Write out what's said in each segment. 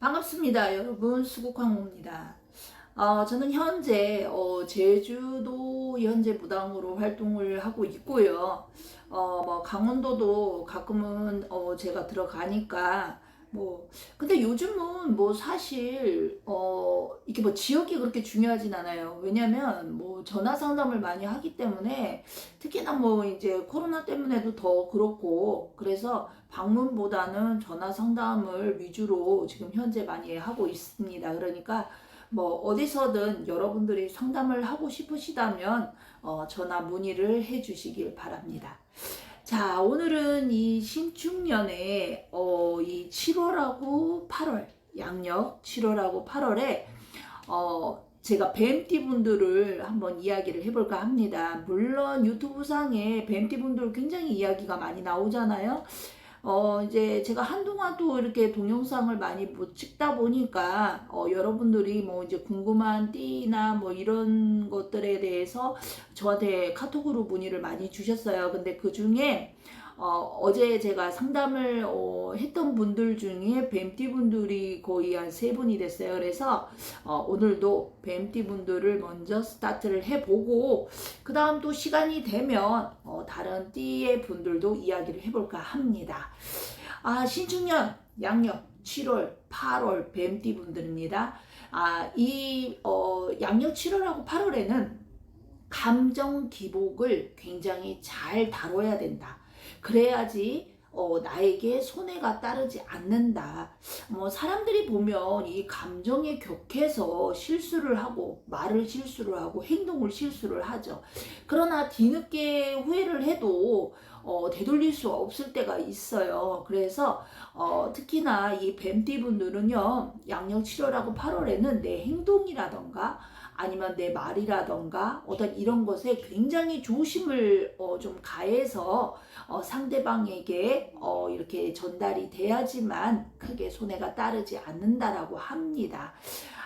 반갑습니다. 여러분 수국황호입니다. 어, 저는 현재 어, 제주도 현재 무당으로 활동을 하고 있고요. 어, 뭐 강원도도 가끔은 어, 제가 들어가니까 뭐 근데 요즘은 뭐 사실 어 이게 뭐 지역이 그렇게 중요하진 않아요. 왜냐면 뭐 전화 상담을 많이 하기 때문에 특히나 뭐 이제 코로나 때문에도 더 그렇고 그래서 방문보다는 전화 상담을 위주로 지금 현재 많이 하고 있습니다. 그러니까 뭐 어디서든 여러분들이 상담을 하고 싶으시다면 어 전화 문의를 해 주시길 바랍니다. 자, 오늘은 이 신축년에 어, 이 7월하고 8월 양력 7월하고 8월에 어, 제가 뱀띠 분들을 한번 이야기를 해볼까 합니다. 물론 유튜브 상에 뱀띠 분들 굉장히 이야기가 많이 나오잖아요. 어, 이제 제가 한동안 또 이렇게 동영상을 많이 못 찍다 보니까, 어, 여러분들이 뭐 이제 궁금한 띠나 뭐 이런 것들에 대해서 저한테 카톡으로 문의를 많이 주셨어요. 근데 그 중에, 어, 어제 제가 상담을 어, 했던 분들 중에 뱀띠 분들이 거의 한 세 분이 됐어요. 그래서 어, 오늘도 뱀띠 분들을 먼저 스타트를 해보고 그 다음 또 시간이 되면 어, 다른 띠의 분들도 이야기를 해볼까 합니다. 아 신축년 양력 7월, 8월 뱀띠 분들입니다. 아, 이 어, 양력 7월하고 8월에는 감정 기복을 굉장히 잘 다뤄야 된다. 그래야지 어, 나에게 손해가 따르지 않는다. 뭐 사람들이 보면 이 감정에 격해서 실수를 하고 말을 실수를 하고 행동을 실수를 하죠. 그러나 뒤늦게 후회를 해도 어, 되돌릴 수 없을 때가 있어요. 그래서 어, 특히나 이 뱀띠 분들은요 양력 7월하고 8월에는 내 행동이라던가 아니면 내 말이라던가 어떤 이런 것에 굉장히 조심을 어, 좀 가해서 어, 상대방에게 어, 이렇게 전달이 돼야지만 크게 손해가 따르지 않는다라고 합니다.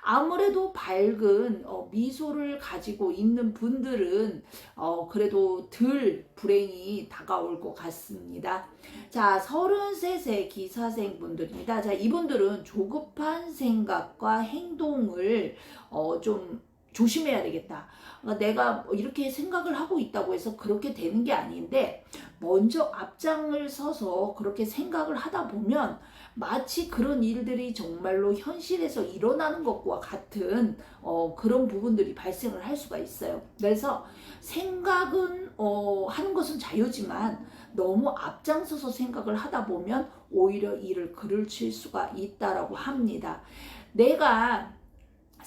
아무래도 밝은 어, 미소를 가지고 있는 분들은 어, 그래도 덜 불행이 다가올 것 같습니다. 자, 33세 기사생 분들입니다. 자, 이분들은 조급한 생각과 행동을 어, 좀 조심해야 되겠다. 그러니까 내가 뭐 이렇게 생각을 하고 있다고 해서 그렇게 되는 게 아닌데 먼저 앞장을 서서 그렇게 생각을 하다 보면 마치 그런 일들이 정말로 현실에서 일어나는 것과 같은 어, 그런 부분들이 발생을 할 수가 있어요. 그래서 생각은 어, 하는 것은 자유지만 너무 앞장서서 생각을 하다 보면 오히려 일을 그를 칠 수가 있다라고 합니다. 내가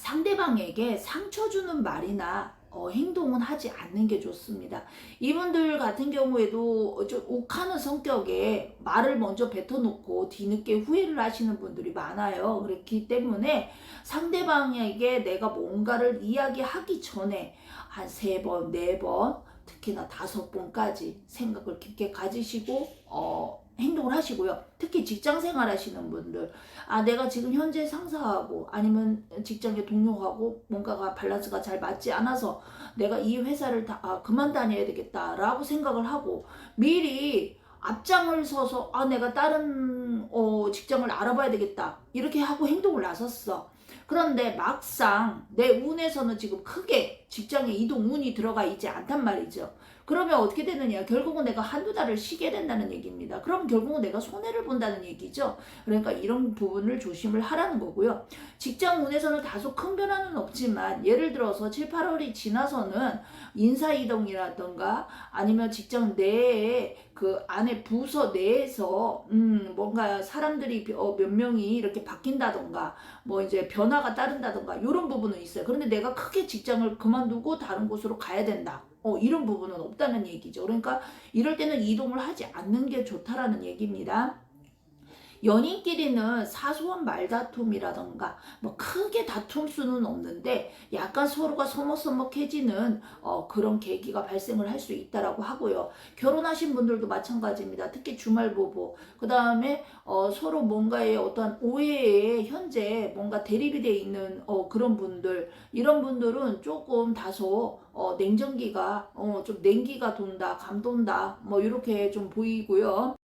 상대방에게 상처 주는 말이나 어, 행동은 하지 않는 게 좋습니다. 이분들 같은 경우에도 좀 욱하는 성격에 말을 먼저 뱉어놓고 뒤늦게 후회를 하시는 분들이 많아요. 그렇기 때문에 상대방에게 내가 뭔가를 이야기하기 전에 한 세 번, 네 번, 특히나 다섯 번까지 생각을 깊게 가지시고, 어, 행동을 하시고요. 특히 직장 생활 하시는 분들, 아, 내가 지금 현재 상사하고 아니면 직장의 동료하고 뭔가가 밸런스가 잘 맞지 않아서 내가 이 회사를 다, 아, 그만 다녀야 되겠다라고 생각을 하고 미리 앞장을 서서 아, 내가 다른 어, 직장을 알아봐야 되겠다. 이렇게 하고 행동을 나섰어. 그런데 막상 내 운에서는 지금 크게 직장에 이동 운이 들어가 있지 않단 말이죠. 그러면 어떻게 되느냐? 결국은 내가 한두 달을 쉬게 된다는 얘기입니다. 그럼 결국은 내가 손해를 본다는 얘기죠. 그러니까 이런 부분을 조심을 하라는 거고요. 직장 운에서는 다소 큰 변화는 없지만 예를 들어서 7, 8월이 지나서는 인사 이동이라던가 아니면 직장 내에 그 안에 부서 내에서 음 뭔가 사람들이 어, 몇 명이 이렇게 바뀐다던가 뭐 이제 변화가 따른다던가 이런 부분은 있어요. 그런데 내가 크게 직장을 그만두고 다른 곳으로 가야 된다. 어, 이런 부분은 없다는 얘기죠. 그러니까 이럴 때는 이동을 하지 않는 게 좋다라는 얘기입니다. 연인끼리는 사소한 말다툼이라던가 뭐 크게 다툼 수는 없는데 약간 서로가 서먹서먹해지는 어, 그런 계기가 발생을 할 수 있다라고 하고요. 결혼하신 분들도 마찬가지입니다. 특히 주말 부부 그 다음에 어, 서로 뭔가의 어떤 오해에 현재 뭔가 대립이 돼 있는 어, 그런 분들 이런 분들은 조금 다소 어, 냉전기가 어, 좀 냉기가 돈다 감 돈다 뭐 이렇게 좀 보이고요.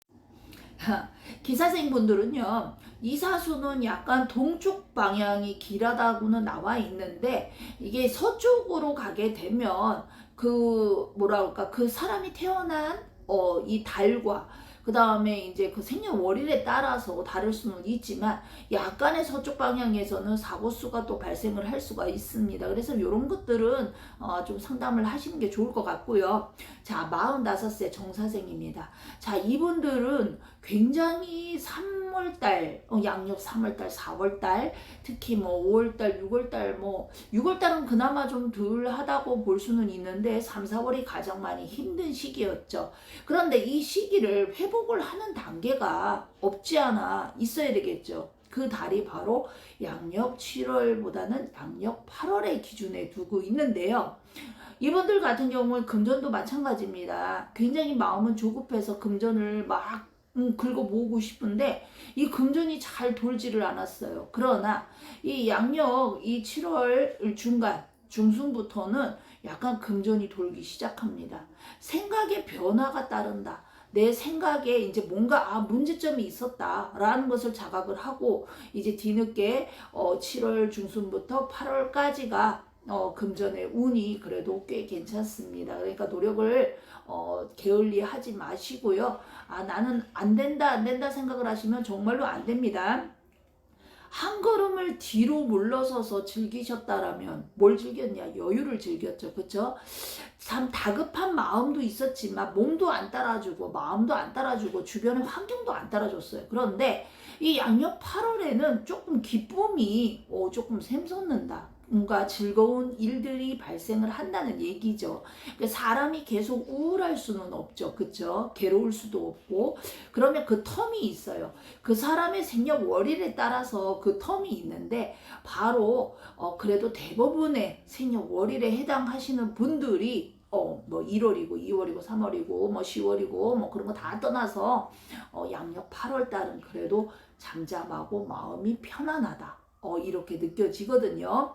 기사생분들은요, 이사수는 약간 동쪽 방향이 길하다고는 나와 있는데, 이게 서쪽으로 가게 되면, 그, 뭐라 그럴까, 그 사람이 태어난, 어, 이 달과, 그 다음에 이제 그 생년월일에 따라서 다를 수는 있지만 약간의 서쪽 방향에서는 사고수가 또 발생을 할 수가 있습니다. 그래서 이런 것들은 어, 좀 상담을 하시는 게 좋을 것 같고요. 자, 45세 정사생입니다. 자, 이분들은 굉장히 3월달, 어, 양력 3월달, 4월달, 특히 뭐 5월달, 6월달, 뭐 6월달은 그나마 좀 덜 하다고 볼 수는 있는데 3, 4월이 가장 많이 힘든 시기였죠. 그런데 이 시기를 회복 을 하는 단계가 없지 않아 있어야 되겠죠. 그 달이 바로 양력 7월보다는 양력 8월의 기준에 두고 있는데요. 이분들 같은 경우는 금전도 마찬가지입니다. 굉장히 마음은 조급해서 금전을 막 음, 긁어 모으고 싶은데 이 금전이 잘 돌지를 않았어요. 그러나 이 양력 이 7월 중간 중순부터는 약간 금전이 돌기 시작합니다. 생각의 변화가 따른다. 내 생각에 이제 뭔가 아 문제점이 있었다라는 것을 자각을 하고 이제 뒤늦게 어 7월 중순부터 8월까지가 어 금전의 운이 그래도 꽤 괜찮습니다. 그러니까 노력을 어 게을리 하지 마시고요. 아 나는 안 된다 안 된다 생각을 하시면 정말로 안 됩니다. 한 걸음을 뒤로 물러서서 즐기셨다라면 뭘 즐겼냐? 여유를 즐겼죠. 그쵸? 참 다급한 마음도 있었지만 몸도 안 따라주고 마음도 안 따라주고 주변의 환경도 안 따라줬어요. 그런데 이 양력 8월에는 조금 기쁨이 어, 조금 샘솟는다 뭔가 즐거운 일들이 발생을 한다는 얘기죠. 그러니까 사람이 계속 우울할 수는 없죠. 그쵸? 괴로울 수도 없고. 그러면 그 텀이 있어요. 그 사람의 생년 월일에 따라서 그 텀이 있는데, 바로, 어, 그래도 대부분의 생년 월일에 해당하시는 분들이 어, 뭐 1월이고 2월이고 3월이고 뭐 10월이고 뭐 그런 거 다 떠나서 어, 양력 8월 달은 그래도 잠잠하고 마음이 편안하다. 어, 이렇게 느껴지거든요.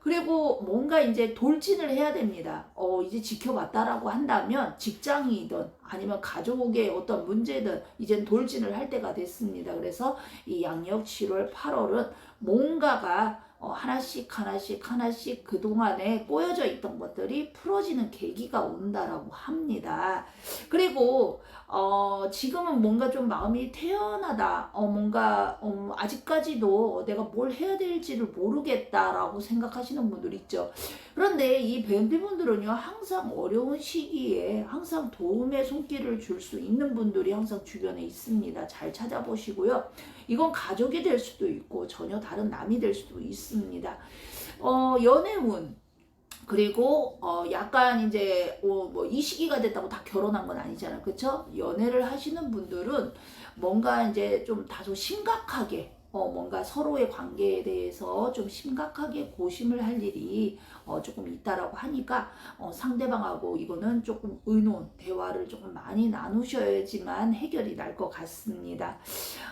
그리고 뭔가 이제 돌진을 해야 됩니다. 어, 이제 지켜봤다라고 한다면 직장이든 아니면 가족의 어떤 문제든 이젠 돌진을 할 때가 됐습니다. 그래서 이 양력 7월, 8월은 뭔가가 어, 하나씩 하나씩 하나씩 그동안에 꼬여져 있던 것들이 풀어지는 계기가 온다라고 합니다. 그리고 어, 지금은 뭔가 좀 마음이 태연하다. 어, 뭔가 어, 아직까지도 내가 뭘 해야 될지를 모르겠다라고 생각하시는 분들 있죠. 그런데 이 뱀비분들은요 항상 어려운 시기에 항상 도움의 손길을 줄 수 있는 분들이 항상 주변에 있습니다. 잘 찾아보시고요. 이건 가족이 될 수도 있고 전혀 다른 남이 될 수도 있습니다. 어, 연애운 그리고 어 약간 이제 어 뭐이 시기가 됐다고 다 결혼한 건 아니잖아요. 그렇죠? 연애를 하시는 분들은 뭔가 이제 좀 다소 심각하게 어, 뭔가 서로의 관계에 대해서 좀 심각하게 고심을 할 일이 어, 조금 있다라고 하니까 어, 상대방하고 이거는 조금 의논, 대화를 조금 많이 나누셔야지만 해결이 날 것 같습니다.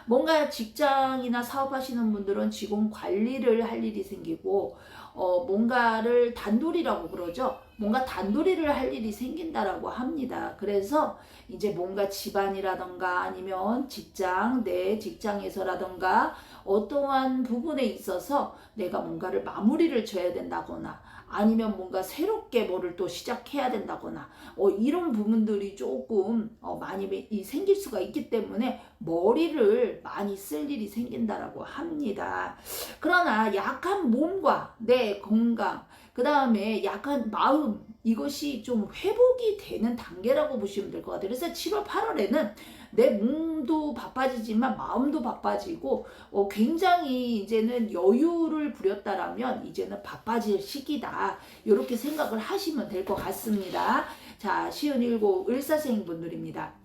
뭔가 직장이나 사업하시는 분들은 직원 관리를 할 일이 생기고 어, 뭔가를 단돌이라고 그러죠. 뭔가 단돌이를 할 일이 생긴다라고 합니다. 그래서 이제 뭔가 집안이라던가 아니면 직장, 내 직장에서라던가 어떠한 부분에 있어서 내가 뭔가를 마무리를 줘야 된다거나 아니면 뭔가 새롭게 뭐를 또 시작해야 된다거나 어, 이런 부분들이 조금 어, 많이 생길 수가 있기 때문에 머리를 많이 쓸 일이 생긴다라고 합니다. 그러나 약한 몸과 내 건강 그 다음에 약간 마음 이것이 좀 회복이 되는 단계라고 보시면 될 것 같아요. 그래서 7월 8월에는 내 몸도 바빠지지만 마음도 바빠지고 어, 굉장히 이제는 여유를 부렸다라면 이제는 바빠질 시기다. 이렇게 생각을 하시면 될 것 같습니다. 자, 시은 일곱 을사생 분들입니다.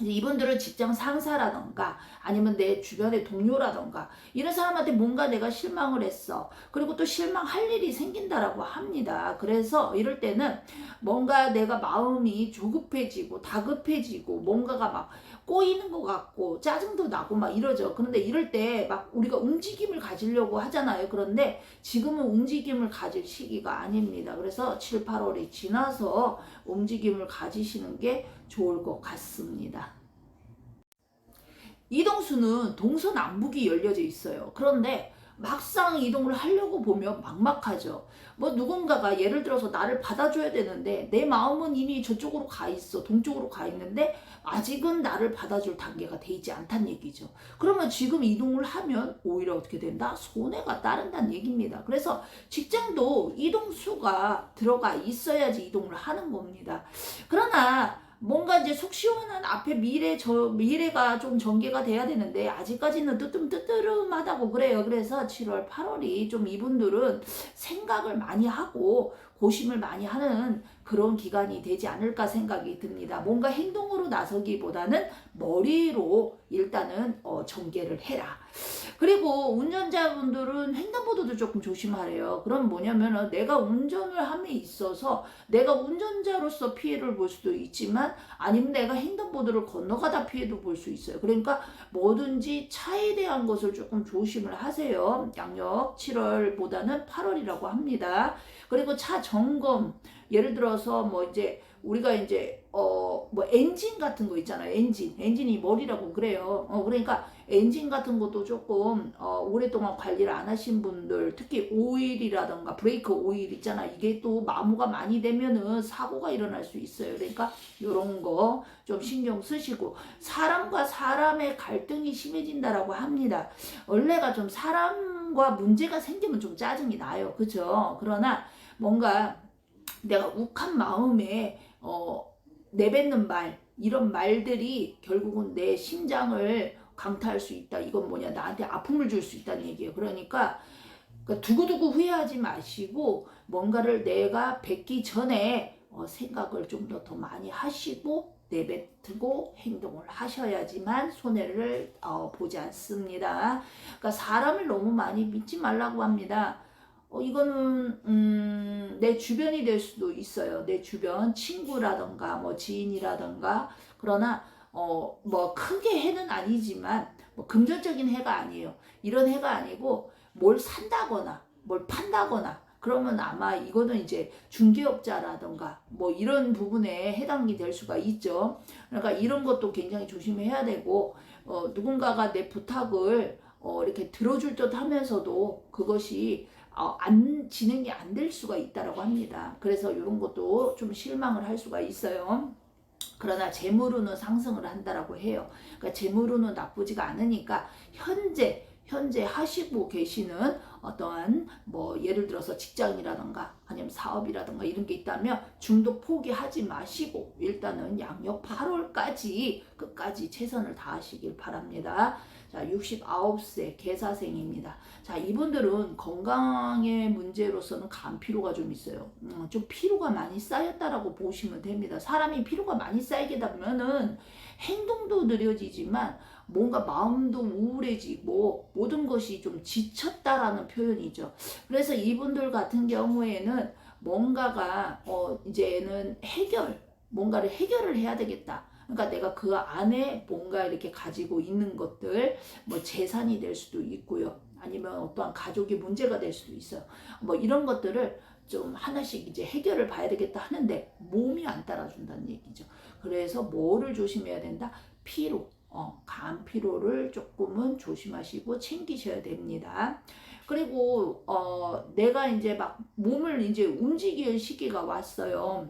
이분들은 직장 상사라던가 아니면 내 주변의 동료라던가 이런 사람한테 뭔가 내가 실망을 했어. 그리고 또 실망할 일이 생긴다라고 합니다. 그래서 이럴 때는 뭔가 내가 마음이 조급해지고 다급해지고 뭔가가 막 꼬이는 것 같고 짜증도 나고 막 이러죠. 그런데 이럴 때 막 우리가 움직임을 가지려고 하잖아요. 그런데 지금은 움직임을 가질 시기가 아닙니다. 그래서 7, 8월이 지나서 움직임을 가지시는 게 좋을 것 같습니다. 이동수는 동서남북이 열려져 있어요. 그런데 막상 이동을 하려고 보면 막막하죠. 뭐 누군가가 예를 들어서 나를 받아줘야 되는데 내 마음은 이미 저쪽으로 가 있어. 동쪽으로 가 있는데 아직은 나를 받아줄 단계가 돼 있지 않다는 얘기죠. 그러면 지금 이동을 하면 오히려 어떻게 된다? 손해가 따른다는 얘기입니다. 그래서 직장도 이동수가 들어가 있어야지 이동을 하는 겁니다. 그러나 뭔가 이제 속 시원한 앞에 미래 저 미래가 좀 전개가 돼야 되는데 아직까지는 뜨뜻 뜨뜻름하다고 그래요. 그래서 7월 8월이 좀 이분들은 생각을 많이 하고 고심을 많이 하는 그런 기간이 되지 않을까 생각이 듭니다. 뭔가 행동으로 나서기보다는 머리로 일단은 어, 전개를 해라. 그리고 운전자분들은 횡단보도도 조금 조심하래요. 그럼 뭐냐면은 내가 운전을 함에 있어서 내가 운전자로서 피해를 볼 수도 있지만 아니면 내가 횡단보도를 건너가다 피해도 볼 수 있어요. 그러니까 뭐든지 차에 대한 것을 조금 조심을 하세요. 양력 7월보다는 8월이라고 합니다. 그리고 차 점검 예를 들어서 뭐 이제 우리가 이제 어 뭐 엔진 같은 거 있잖아요. 엔진 엔진이 머리라고 그래요. 어 그러니까 엔진 같은 것도 조금 어 오랫동안 관리를 안 하신 분들 특히 오일이라던가 브레이크 오일 있잖아. 이게 또 마모가 많이 되면은 사고가 일어날 수 있어요. 그러니까 이런 거 좀 신경 쓰시고 사람과 사람의 갈등이 심해진다라고 합니다. 원래가 좀 사람과 문제가 생기면 좀 짜증이 나요. 그죠? 그러나 뭔가 내가 욱한 마음에 어, 내뱉는 말 이런 말들이 결국은 내 심장을 강타할 수 있다. 이건 뭐냐 나한테 아픔을 줄 수 있다는 얘기예요. 그러니까, 그러니까 두고두고 후회하지 마시고 뭔가를 내가 뵙기 전에 어, 생각을 좀 더 더 많이 하시고 내뱉고 행동을 하셔야지만 손해를 어, 보지 않습니다. 그러니까 사람을 너무 많이 믿지 말라고 합니다. 어, 이거는 음, 내 주변이 될 수도 있어요. 내 주변 친구라던가 뭐 지인이라던가 그러나 어, 뭐 크게 해는 아니지만 뭐 금전적인 해가 아니에요. 이런 해가 아니고 뭘 산다거나 뭘 판다거나 그러면 아마 이거는 이제 중개업자라던가 뭐 이런 부분에 해당이 될 수가 있죠. 그러니까 이런 것도 굉장히 조심해야 되고 어, 누군가가 내 부탁을 어, 이렇게 들어줄 듯 하면서도 그것이 어, 안 진행이 안 될 수가 있다라고 합니다. 그래서 이런 것도 좀 실망을 할 수가 있어요. 그러나 재물로는 상승을 한다라고 해요. 그러니까 재물로는 나쁘지가 않으니까 현재 현재 하시고 계시는 어떠한 뭐 예를 들어서 직장이라던가 아니면 사업이라던가 이런 게 있다면 중도 포기하지 마시고 일단은 양력 8월까지 끝까지 최선을 다하시길 바랍니다. 자, 69세 개사생입니다. 자, 이분들은 건강의 문제로서는 간 피로가 좀 있어요. 음, 좀 피로가 많이 쌓였다라고 보시면 됩니다. 사람이 피로가 많이 쌓이게 되면은 행동도 느려지지만 뭔가 마음도 우울해지고 모든 것이 좀 지쳤다라는 표현이죠. 그래서 이분들 같은 경우에는 뭔가가 어 이제는 해결 뭔가를 해결을 해야 되겠다. 그러니까 내가 그 안에 뭔가 이렇게 가지고 있는 것들 뭐 재산이 될 수도 있고요. 아니면 어떠한 가족의 문제가 될 수도 있어요. 뭐 이런 것들을 좀 하나씩 이제 해결을 봐야 되겠다 하는데 몸이 안 따라준다는 얘기죠. 그래서 뭐를 조심해야 된다? 피로. 어, 간 피로를 조금은 조심하시고 챙기셔야 됩니다. 그리고 어, 내가 이제 막 몸을 이제 움직일 시기가 왔어요.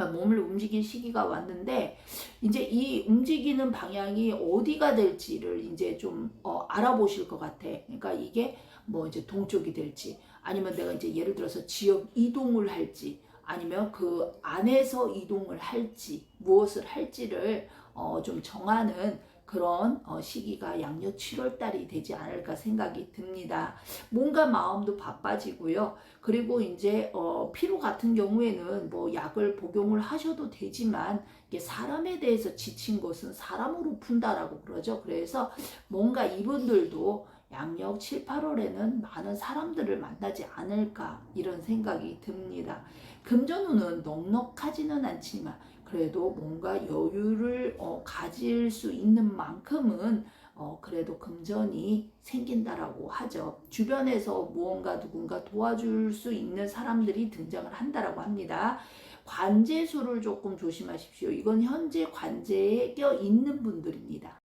아, 몸을 움직일 시기가 왔는데 이제 이 움직이는 방향이 어디가 될지를 이제 좀 어, 알아보실 것 같아. 그러니까 이게 뭐 이제 동쪽이 될지 아니면 내가 이제 예를 들어서 지역 이동을 할지 아니면 그 안에서 이동을 할지 무엇을 할지를 어, 좀 정하는 그런 어, 시기가 양력 7월 달이 되지 않을까 생각이 듭니다. 뭔가 마음도 바빠지고요. 그리고 이제 어, 피로 같은 경우에는 뭐 약을 복용을 하셔도 되지만 이게 사람에 대해서 지친 것은 사람으로 푼다라고 그러죠. 그래서 뭔가 이분들도 양력 7, 8월에는 많은 사람들을 만나지 않을까 이런 생각이 듭니다. 금전운은 넉넉하지는 않지만 그래도 뭔가 여유를 어, 가질 수 있는 만큼은 어, 그래도 금전이 생긴다라고 하죠. 주변에서 무언가 누군가 도와줄 수 있는 사람들이 등장을 한다라고 합니다. 관제수를 조금 조심하십시오. 이건 현재 관제에 껴 있는 분들입니다.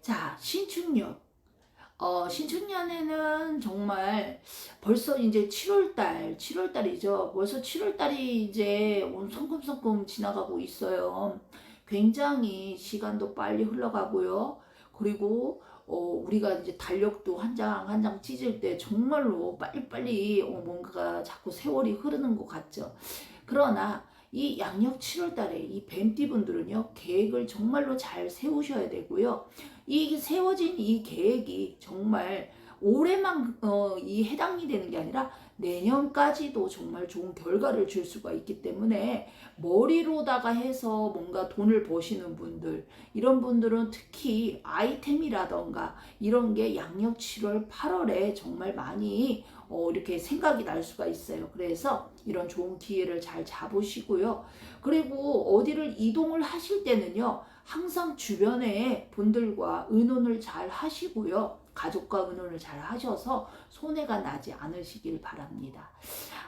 자, 신축년. 어, 신축년에는 정말 벌써 이제 7월달, 7월달이죠. 벌써 7월달이 이제 성큼성큼 지나가고 있어요. 굉장히 시간도 빨리 흘러가고요. 그리고 어, 우리가 이제 달력도 한 장 한 장 찢을 때 정말로 빨리빨리 어, 뭔가가 자꾸 세월이 흐르는 것 같죠. 그러나 이 양력 7월 달에 이 뱀띠 분들은요, 계획을 정말로 잘 세우셔야 되고요. 이 세워진 이 계획이 정말 올해만 어, 이 해당이 되는 게 아니라 내년까지도 정말 좋은 결과를 줄 수가 있기 때문에 머리로다가 해서 뭔가 돈을 버시는 분들 이런 분들은 특히 아이템이라던가 이런 게 양력 7월 8월에 정말 많이 어, 이렇게 생각이 날 수가 있어요. 그래서 이런 좋은 기회를 잘 잡으시고요. 그리고 어디를 이동을 하실 때는요. 항상 주변에 분들과 의논을 잘 하시고요. 가족과 의논을 잘 하셔서 손해가 나지 않으시길 바랍니다.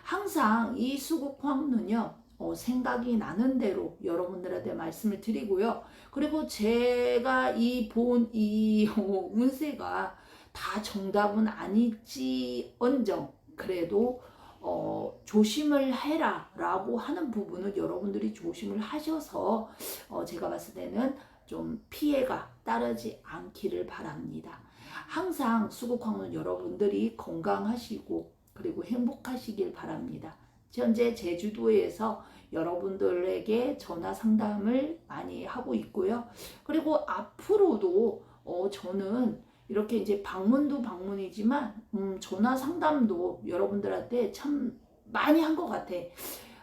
항상 이 수국황는요. 어, 생각이 나는 대로 여러분들한테 말씀을 드리고요. 그리고 제가 이 본 이 어, 운세가 다 정답은 아닐지언정 그래도 어, 조심을 해라 라고 하는 부분은 여러분들이 조심을 하셔서 어, 제가 봤을 때는 좀 피해가 따르지 않기를 바랍니다. 항상 수국황은 여러분들이 건강하시고 그리고 행복하시길 바랍니다. 현재 제주도에서 여러분들에게 전화 상담을 많이 하고 있고요. 그리고 앞으로도 어, 저는 이렇게 이제 방문도 방문이지만 음, 전화 상담도 여러분들한테 참 많이 한 것 같아.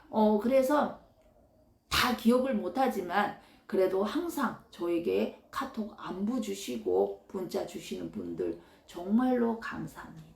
어, 그래서 다 기억을 못하지만 그래도 항상 저에게 카톡 안부 주시고 문자 주시는 분들 정말로 감사합니다.